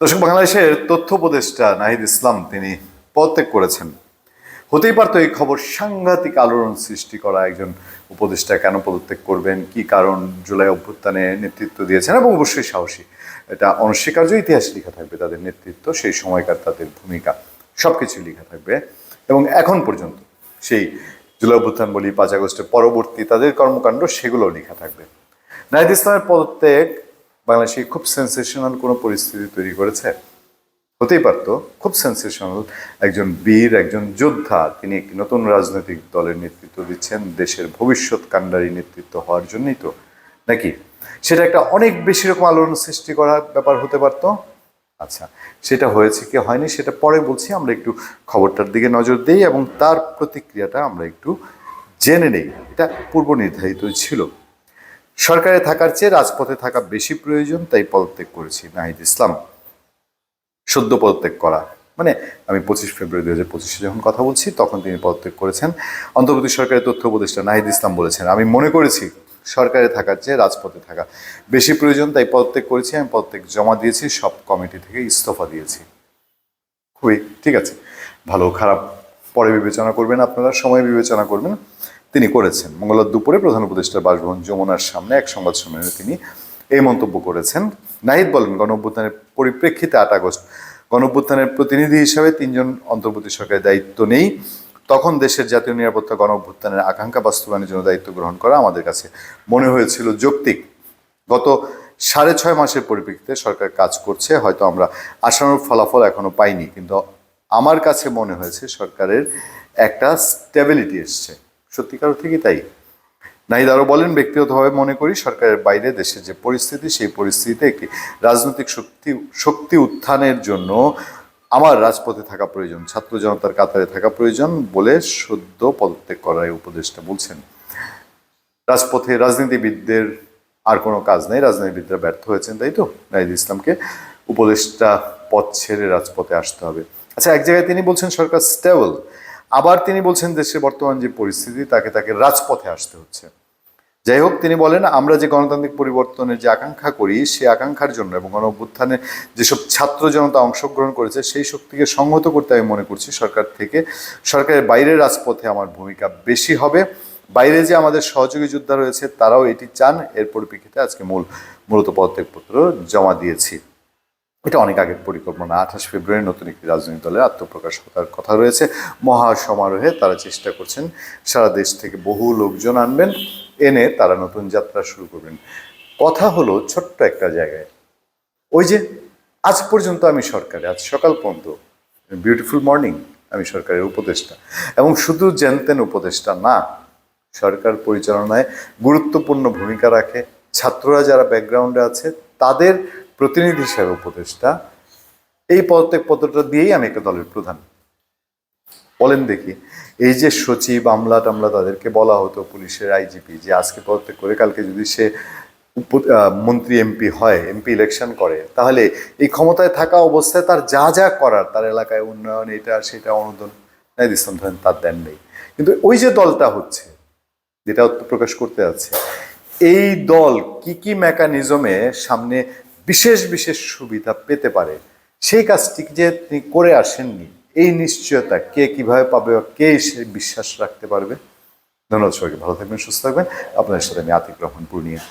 দর্শক, বাংলাদেশের তথ্য উপদেষ্টা নাহিদ ইসলাম তিনি পদত্যাগ করেছেন। হতেই পারতো এই খবর সাংঘাতিক আলোড়ন সৃষ্টি করা একজন উপদেষ্টা কেন পদত্যাগ করবেন, কি কারণ জুলাই অভ্যুত্থানে নেতৃত্ব দিয়েছেন এবং অবশ্যই সাহসী। এটা অনস্বীকার্য ইতিহাস লেখা থাকবে, তাদের নেতৃত্ব, সেই সময়কার তাদের ভূমিকা সব কিছুই লেখা থাকবে। এবং এখন পর্যন্ত সেই জুলাই অভ্যুত্থান বলি পাঁচ আগস্টের পরবর্তী তাদের কর্মকাণ্ড সেগুলো লেখা থাকবে। নাহিদ ইসলামের পদত্যাগ বাংলাদেশে খুব সেন্সেশনাল কোনো পরিস্থিতি তৈরি করেছে। হতেই পারতো, খুব সেন্সেশনাল একজন বীর, একজন যোদ্ধা, তিনি একটি নতুন রাজনৈতিক দলের নেতৃত্ব দিচ্ছেন, দেশের ভবিষ্যৎ কাণ্ডারী নেতৃত্ব হওয়ার জন্যই তো, নাকি? সেটা একটা অনেক বেশি রকম আলোড়ন সৃষ্টি করার ব্যাপার হতে পারতো। আচ্ছা সেটা হয়েছে কি হয়নি সেটা পরে বলছি, আমরা একটু খবরটার দিকে নজর দিই এবং তার প্রতিক্রিয়াটা আমরা একটু জেনে নেই। এটা পূর্ব নির্ধারিত ছিল। সরকারে থাকার চেয়ে রাজপথে থাকা বেশি প্রয়োজন, তাই পদত্যাগ করেছি নাহিদ ইসলাম। সদ্য পদত্যাগ করা। মানে আমি পঁচিশ ফেব্রুয়ারি দু হাজার পঁচিশে যখন কথা বলছি, তখন তিনি পদত্যাগ করেছেন। অন্তর্বর্তী সরকারের তথ্য উপদেষ্টা নাহিদ ইসলাম বলেছেন, আমি মনে করেছি সরকারে থাকার চেয়ে রাজপথে থাকা বেশি প্রয়োজন, তাই পদত্যাগ করেছি, আমি পদত্যাগ জমা দিয়েছি, সব কমিটি থেকে ইস্তফা দিয়েছি। খুবই ঠিক আছে। ভালো, খারাপ, পরে বিবেচনা করবেন আপনারা, সময় বিবেচনা করবেন। তিনি করেছেন। মঙ্গলবার দুপুরে প্রধান উপদেষ্টা বাসভবন যমুনার সামনে এক সংবাদ সম্মেলনে তিনি এই মন্তব্য করেছেন। নাহিদ বলেন, গণ অভ্যুত্থানের পরিপ্রেক্ষিতে আট আগস্ট, গণ অভ্যুত্থানের প্রতিনিধি হিসাবে তিনজন অন্তর্বর্তী সরকারের দায়িত্ব নেই। তখন দেশের জাতীয় নিরাপত্তা, গণ অভ্যুত্থানের আকাঙ্ক্ষা বাস্তবায়নের জন্য দায়িত্ব গ্রহণ করা আমাদের কাছে মনে হয়েছিল যৌক্তিক। গত সাড়ে ছয় মাসের পরিপ্রেক্ষিতে সরকার কাজ করছে, হয়তো আমরা আশানুরূপ ফলাফল এখনও পাইনি। কিন্তু আমার কাছে মনে হয়েছে সরকারের একটা স্টেবিলিটি এসছে। সত্যিকার ঠিকই তাই? নাহিদ আরও বলেন, ব্যক্তিগতভাবে মনে করি সরকারের বাইরে দেশের যে পরিস্থিতি, সেই পরিস্থিতিতে একটি রাজনৈতিক শক্তি শক্তি উত্থানের জন্য আমার রাজপথে থাকা প্রয়োজন, ছাত্র জনতার কাতারে থাকা প্রয়োজন বলে সদ্য পদত্যাগ করার উপদেষ্টা বলছেন। রাজপথে রাজনীতিবিদদের আর কোনো কাজ নেই, রাজনীতিবিদরা ব্যর্থ হয়েছেন, তাই তো? নাহিদ ইসলামকে উপদেষ্টা পথ ছেড়ে রাজপথে আসতে হবে। আচ্ছা এক জায়গায় তিনি বলছেন, সরকার স্টেবল আবার তিনি বলছেন দেশের বর্তমান যে পরিস্থিতি, তাকে তাকে রাজপথে আসতে হচ্ছে। যাই হোক, তিনি বলেন, আমরা যে গণতান্ত্রিক পরিবর্তনের যে আকাঙ্ক্ষা করি সেই আকাঙ্ক্ষার জন্য এবং গণ অভ্যুত্থানে যেসব ছাত্র জনতা অংশগ্রহণ করেছে, সেই শক্তিকে সংহত করতে আমি মনে করছি সরকার থেকে। সরকারের বাইরের রাজপথে আমার ভূমিকা বেশি হবে। বাইরে যে আমাদের সহযোগী যোদ্ধা রয়েছে, তারাও এটি চান। এর পরিপ্রেক্ষিতে আজকে মূল, মূলত পদত্যাগপত্র জমা দিয়েছি। এটা অনেক আগের পরিকল্পনা। আঠাশ ফেব্রুয়ারি নতুন একটি রাজনৈতিক দলের আত্মপ্রকাশ করার কথা রয়েছে। মহা সমারোহে তারা চেষ্টা করছেন সারা দেশ থেকে বহু লোকজন আনবেন, এনে তারা নতুন যাত্রা শুরু করবেন। কথা হলো ছোট্ট একটা জায়গায়। ওই যে, আজ পর্যন্ত আমি সরকারে, আজ সকাল পর্যন্ত। বিউটিফুল মর্নিং আমি সরকারের উপদেষ্টা। এবং শুধু জেনতেন উপদেষ্টা না, সরকার পরিচালনায় গুরুত্বপূর্ণ ভূমিকা রাখে। ছাত্ররা যারা ব্যাকগ্রাউন্ডে আছে, তাদের প্রতিনিধি হিসাবে উপদেষ্টা, এই পদত্যাগ পত্রটা দিয়েই আমি একটা দলের প্রধান। বলেন দেখি, এই যে সচিব আমলা টামলা তাদেরকে বলা হতো, পুলিশের আইজিপি, যে আজকে পদত্যাগ করে কালকে যদি সে মন্ত্রী এমপি হয়, এমপি ইলেকশন করে, তাহলে এই ক্ষমতায় থাকা অবস্থায় তার যা যা করার, তার এলাকায় উন্নয়ন, এটা, সেটা, অনুদান, নাই দিচ্ছেন ধরেন তার দেন নেই। কিন্তু ওই যে দলটা হচ্ছে, যেটা প্রকাশ করতে যাচ্ছে এই দল কি কি মেকানিজমে সামনে বিশেষ বিশেষ সুবিধা পেতে পারে। সেই কাজটি যে তিনি করে আসেননি, এই নিশ্চয়তা কে কীভাবে পাবে বা কে সে বিশ্বাস রাখতে পারবে? ধন্যবাদ সবাইকে, ভালো থাকবেন, সুস্থ থাকবেন। আপনাদের সাথে আমি আতিক রহমান, পূর্ণিয়া।